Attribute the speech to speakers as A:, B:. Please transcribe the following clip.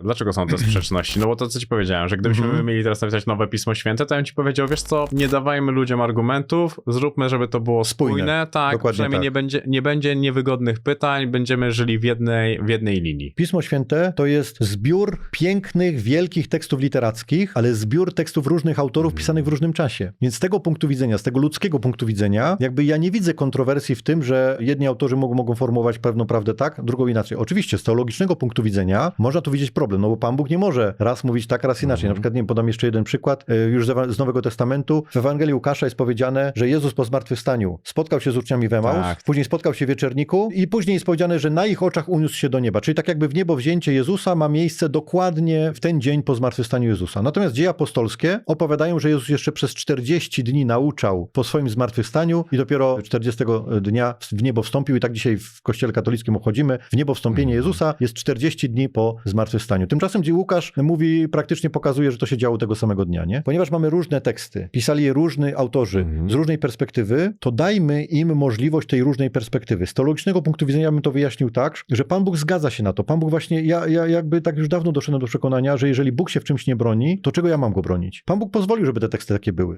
A: Dlaczego są te sprzeczności? No bo to, co ci powiedziałem, że gdybyśmy
B: Mhm.
A: mieli teraz napisać nowe Pismo Święte, to ja bym ci powiedział, wiesz co, nie dawajmy ludziom argumentów, zróbmy, żeby to było spójne,
B: Spójne.
A: tak,
B: Dokładnie
A: przynajmniej
B: tak.
A: Nie, będzie, nie będzie niewygodnych pytań, będziemy żyli w jednej, w jednej linii.
B: Pismo Święte to jest zbiór pięknych, wielkich tekstów literackich, ale zbiór tekstów różnych autorów pisanych w różnym czasie. Więc z tego punktu widzenia, z tego ludzkiego punktu widzenia, jakby ja nie widzę kontrowersji w tym, że jedni autorzy mogą, mogą formułować pewną prawdę tak, drugą inaczej. Oczywiście z teologicznego punktu widzenia można tu widzieć problem, no bo Pan Bóg nie może raz mówić tak, raz inaczej. Na przykład, nie wiem, podam jeszcze jeden przykład, y, już z Nowego Testamentu. W Ewangelii Łukasza jest powiedziane, że Jezus po zmartwychwstaniu spotkał się z uczniami w Emaus,
A: Tak.
B: później spotkał się w wieczerniku i później jest powiedziane, że na ich oczach uniósł się do nieba. Czyli tak jakby w niebo wzięcie Jezusa ma miejsce dokładnie w ten dzień po zmartwychwstaniu Jezusa. Natomiast dzieje apostolskie opowiadają, że Jezus jeszcze przez 40 dni nauczał po swoim zmartwychwstaniu i dopiero 40 dnia w niebo wstąpił i tak dzisiaj w kościele katolickim obchodzimy. W niebo wstąpienie Jezusa jest 40 dni po zmartwychwstaniu. Tymczasem gdzie Łukasz mówi, praktycznie pokazuje, że to się działo tego samego dnia, nie? Ponieważ mamy różne teksty, pisali je różni autorzy
A: Mhm.
B: z różnej perspektywy, to dajmy im możliwość tej różnej perspektywy. Z teologicznego punktu widzenia bym to wyjaśnił tak, że Pan Bóg zgadza się na to. Pan Bóg właśnie, ja, ja jakby tak już dawno doszedłem do przekonania, że jeżeli Bóg się w czymś nie broni, to czego ja mam go bronić? Pan Bóg pozwolił, żeby te teksty takie były.